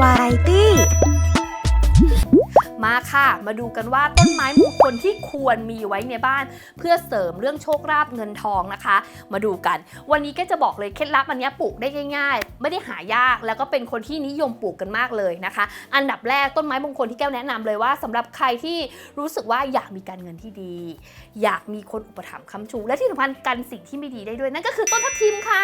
วายตี้ มาค่ะ มาดูกันว่าต้นไม้มงคลที่ควรมีไว้ในบ้าน เพื่อเสริมเรื่องโชคลาภเงินทองนะคะ มาดูกัน วันนี้ก็จะบอกเลยเคล็ดลับอันนี้ปลูกได้ง่าย ๆ ไม่ได้หายากแล้วก็เป็นคนที่นิยมปลูกกันมากเลยนะคะ อันดับแรกต้นไม้มงคลที่แก้วแนะนำเลยว่าสำหรับใครที่รู้สึกว่าอยากมีการเงินที่ดี อยากมีคนอุปถัมภ์ค้ำชูและที่สำคัญกันสิ่งที่ไม่ดีได้ด้วยนั่นก็คือต้นทับทิมค่ะ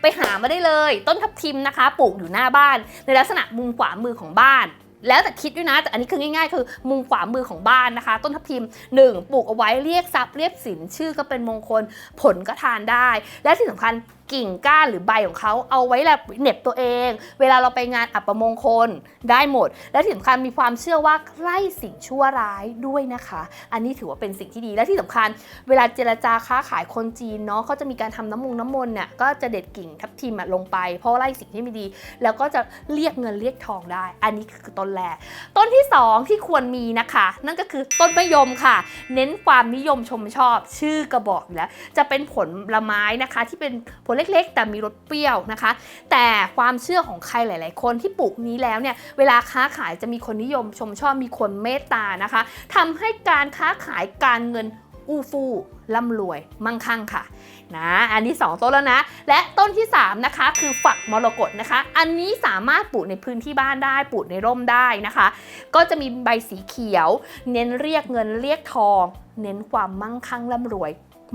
ไปหามาได้เลย ต้นทับทิมนะคะ ปลูกอยู่หน้าบ้าน ในลักษณะมุมขวามือของบ้าน แล้วแต่คิดด้วยนะ แต่อันนี้คือง่ายๆ คือมุมขวามือของบ้านนะคะ ต้นทับทิม 1 ปลูกเอาไว้เรียกทรัพย์เรียกสินชื่อก็เป็นมงคลผลก็ทานได้ และที่สำคัญ กิ่งก้านหรือใบของเขาเอาไว้แบบเหน็บตัวเอง เวลาเราไปงานอัปมงคลได้หมด และที่สำคัญมีความเชื่อว่าไล่สิ่งชั่วร้ายด้วยนะคะ อันนี้ถือว่าเป็นสิ่งที่ดีและที่สำคัญ เวลาเจรจาค้าขายคนจีนเนาะเขาจะมีการทำน้ำมงน้ำมนต์เนี่ยก็จะเด็ดกิ่งทับทิมลงไป เพราะว่าไล่สิ่งที่ไม่ดี แล้วก็จะเรียกเงินเรียกทองได้ อันนี้คือต้นแรกต้นที่ 2 ที่ควรมีนะคะ นั่นก็คือต้นมะยมค่ะ เน้นความนิยมชมชอบ ชื่อกระบอกอยู่แล้วจะเป็นผลไม้นะคะที่เป็นผลเล็กๆ แต่มีรสเปรี้ยวนะคะ แต่ความเชื่อของใครหลาย ๆ คนที่ปลูกนี้แล้วเนี่ยเวลาค้าขายจะมีคนนิยมชมชอบมีคนเมตตานะคะทำให้การค้าขายการเงินอู้ฟู่ร่ำรวยมั่งคั่งค่ะนะอันนี้ 2 ต้นแล้วนะ และต้นที่ 3 นะคะ คือฝักมรกตนะคะ อันนี้สามารถปลูกในพื้นที่บ้านได้ปลูกในร่มได้นะคะ ก็จะมีใบสีเขียว เน้นเรียกเงินเรียกทอง เน้นความมั่งคั่งร่ำรวย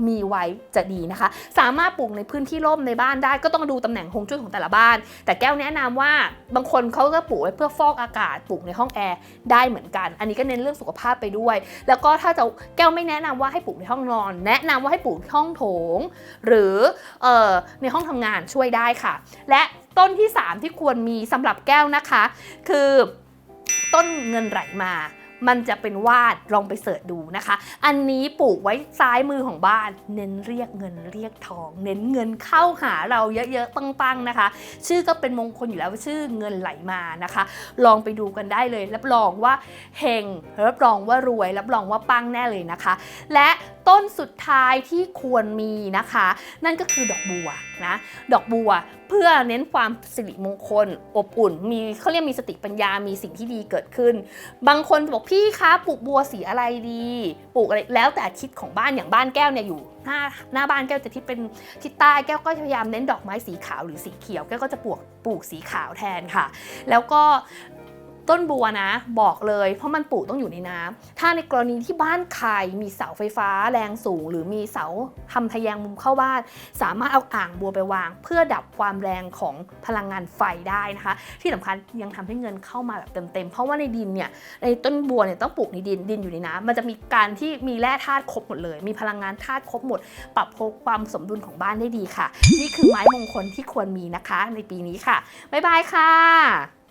มีไว้จะดีนะคะ สามารถปลูกในพื้นที่ร่มในบ้านได้ก็ต้องดูตำแหน่งฮวงจุ้ยของแต่ละบ้าน แต่แก้วแนะนำว่าบางคนเขาก็ปลูกไว้เพื่อฟอกอากาศปลูกในห้องแอร์ได้เหมือนกัน อันนี้ก็เน้นเรื่องสุขภาพไปด้วย แล้วก็ถ้าจะแก้วไม่แนะนำว่าให้ปลูกในห้องนอน แนะนำว่าให้ปลูกห้องโถง หรือออในห้องทำงานช่วยได้ค่ะ และต้นที่ 3 ที่ควรมีสำหรับแก้วนะคะ คือต้นเงินไหลมา มันจะเป็นวาดลองไปเสิร์ชดูนะคะ อันนี้ปลูกไว้ซ้ายมือของบ้าน เน้นเรียกเงินเรียกทอง เน้นเงินเข้าหาเราเยอะๆปังๆนะคะ ชื่อก็เป็นมงคลอยู่แล้วชื่อเงินไหลมานะคะ ลองไปดูกันได้เลย รับรองว่าเฮงรับรองว่ารวย รับรองว่าปังแน่เลยนะคะ และต้นสุดท้ายที่ควรมีนะคะ นั่นก็คือดอกบัวนะดอกบัวเพื่อเน้นความสิริมงคลอบอุ่น มีเขาเรียกมีสติปัญญามีสิ่งที่ดีเกิดขึ้น บางคนบอกพี่คะปลูกบัวสีอะไรดีปลูกอะไรแล้วแต่ทิศของบ้านอย่างบ้านแก้วเนี่ยอยู่หน้าหน้าบ้านแก้วจะทิศเป็นทิศใต้แก้วก็พยายามเน้นดอกไม้สีขาวหรือสีเขียวแก้วก็จะปลูกปลูกสีขาวแทนค่ะ แล้วก็ ต้นบัวนะบอกเลย เพราะมันปลูกต้องอยู่ในน้ำถ้าในกรณีที่บ้านใครมีเสาไฟฟ้าแรงสูง หรือมีเสาทำทะแยงมุมเข้าบ้าน สามารถเอาอ่างบัวไปวาง เพื่อดับความแรงของพลังงานไฟได้นะคะ ที่สำคัญยังทำให้เงินเข้ามาแบบเต็มๆเพราะว่าในดินเนี่ยในต้นบัวเนี่ยต้องปลูกในดินดินอยู่ในน้ำมันจะมีการที่มีแร่ธาตุครบหมดเลย มีพลังงานธาตุครบหมด ปรับความสมดุลของบ้านได้ดีค่ะ นี่คือไม้มงคลที่ควรมีนะคะ ในปีนี้ค่ะบ๊ายบายค่ะ